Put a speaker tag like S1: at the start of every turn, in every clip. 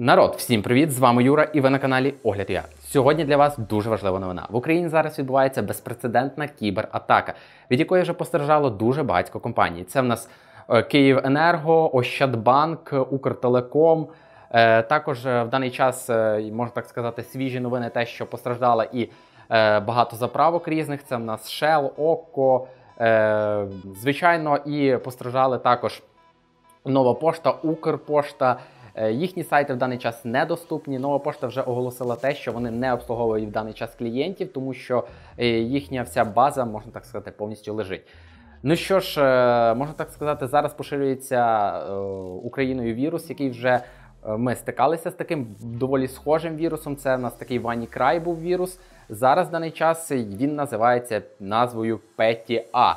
S1: Народ, всім привіт! З вами Юра, і ви на каналі Огляд Я. Сьогодні для вас дуже важлива новина. В Україні зараз відбувається безпрецедентна кібератака, від якої вже постраждало дуже багатько компаній. Це в нас е, Київенерго, Ощадбанк, Укртелеком. Е, Також е, в даний час можна так сказати свіжі новини, те, що постраждала і багато заправок різних. Це в нас Shell, Окко. Е, Звичайно, і постраждали також Нова пошта, Укрпошта. Е, Їхні сайти в даний час недоступні. Нова пошта вже оголосила те, що вони не обслуговують в даний час клієнтів, тому що е, їхня вся база, можна так сказати, повністю лежить. Ну що ж, е, можна так сказати, зараз поширюється Україною вірус, який вже ми стикалися з таким доволі схожим вірусом. Це в нас такий Вані Край був вірус. Зараз в даний час він називається назвою Петі А.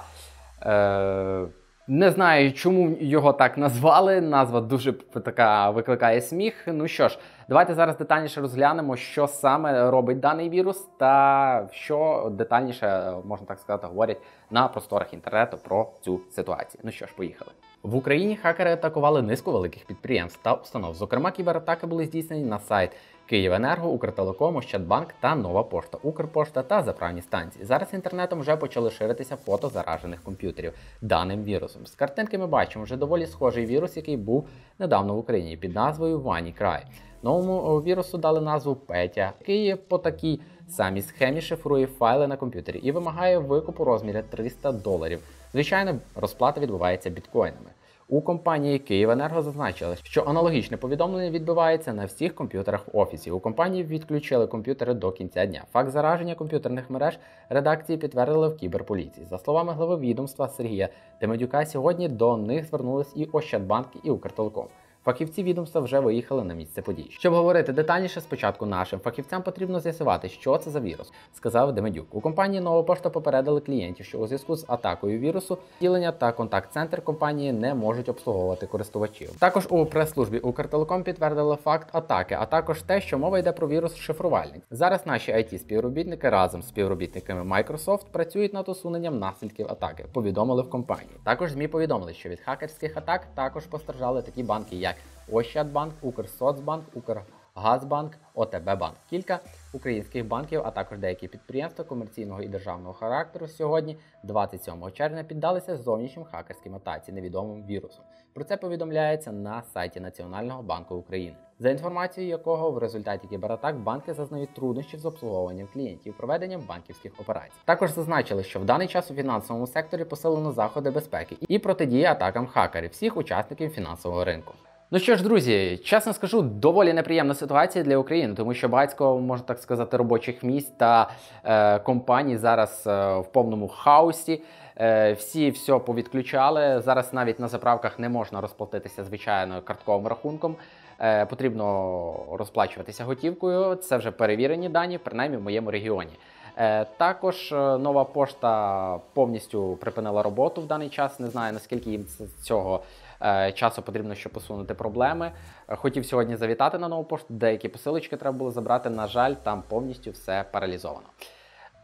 S1: Не знаю, чому його так назвали. Назва дуже така викликає сміх. Ну що ж, давайте зараз детальніше розглянемо, що саме робить даний вірус, та що детальніше, можна так сказати, говорять на просторах інтернету про цю ситуацію. Ну що ж, поїхали. В Україні хакери атакували низку великих підприємств та установ. Зокрема, кібератаки були здійснені на сайт Київенерго, Укртелеком, Ощадбанк та Нова пошта, Укрпошта та заправні станції. Зараз інтернетом вже почали ширитися фото заражених комп'ютерів даним вірусом. З картинки ми бачимо вже доволі схожий вірус, який був недавно в Україні під назвою Вані Край. Новому вірусу дали назву Петя, який по такій самій схемі шифрує файли на комп'ютері і вимагає викупу розмірі 300 доларів. Звичайно, розплата відбувається біткоїнами. У компанії Київенерго зазначили, що аналогічне повідомлення відбувається на всіх комп'ютерах в офісі. У компанії відключили комп'ютери до кінця дня. Факт зараження комп'ютерних мереж редакції підтвердили в кіберполіції. За словами глави відомства Сергія Демедюка, сьогодні до них звернулись і Ощадбанк, і Укртелеком. Фахівці відомства вже виїхали на місце подій. Щоб говорити детальніше, спочатку нашим фахівцям потрібно з'ясувати, що це за вірус, сказав Демедюк. У компанії Нова попередили клієнтів, що у зв'язку з атакою вірусу ділення та контакт-центр компанії не можуть обслуговувати користувачів. Також у прес-службі Укртелеком підтвердили факт атаки, а також те, що мова йде про вірус шифрувальник. Зараз наші it співробітники разом з співробітниками Microsoft працюють над усуненням наслідків атаки. Повідомили в компанії. Також змі повідомили, що від хакерських атак також постраждали такі банки, як Ощадбанк, Укрсоцбанк, Укргазбанк, ОТБ Банк. Кілька українських банків, а також деякі підприємства комерційного і державного характеру сьогодні, 27 червня, піддалися зовнішнім хакерським атаці невідомим вірусом. Про це повідомляється на сайті Національного банку України. За інформацією якого в результаті кібератак банки зазнають труднощів з обслуговуванням клієнтів, проведенням банківських операцій. Також зазначили, що в даний час у фінансовому секторі посилено заходи безпеки і протидії атакам хакерів всіх учасників фінансового ринку. Ну що ж, друзі, чесно скажу, доволі неприємна ситуація для України, тому що багатько, можна так сказати, робочих місць та е, компаній зараз е, в повному хаосі. Е, всі все повідключали. Зараз навіть на заправках не можна розплатитися звичайно картковим рахунком. Е, потрібно розплачуватися готівкою. Це вже перевірені дані, принаймні в моєму регіоні. Е, Також е, нова пошта повністю припинила роботу в даний час. Не знаю наскільки їм з цього е, часу потрібно, щоб посунути проблеми. Хотів сьогодні завітати на нову пошту. Деякі посилочки треба було забрати. На жаль, там повністю все паралізовано.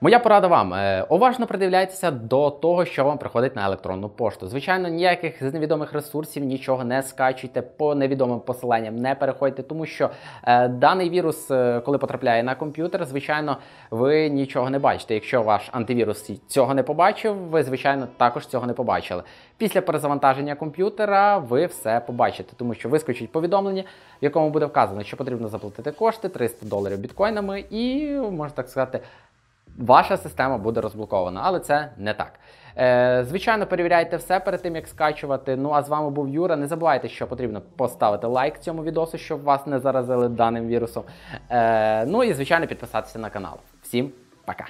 S1: Моя порада вам е, уважно придивляйтеся до того, що вам приходить на електронну пошту. Звичайно, ніяких з невідомих ресурсів нічого не скачуйте по невідомим посиланням, не переходьте, тому що е, даний вірус, е, коли потрапляє на комп'ютер, звичайно, ви нічого не бачите. Якщо ваш антивірус цього не побачив, ви звичайно також цього не побачили. Після перезавантаження комп'ютера ви все побачите, тому що вискочить повідомлення, в якому буде вказано, що потрібно заплатити кошти 300 доларів біткоїнами, і можна так сказати ваша система буде розблокована, але це не так. Е, звичайно, перевіряйте все перед тим, як скачувати. Ну а з вами був Юра. Не забувайте, що потрібно поставити лайк цьому відосу, щоб вас не заразили даним вірусом. Е, ну і звичайно підписатися на канал. Всім пока!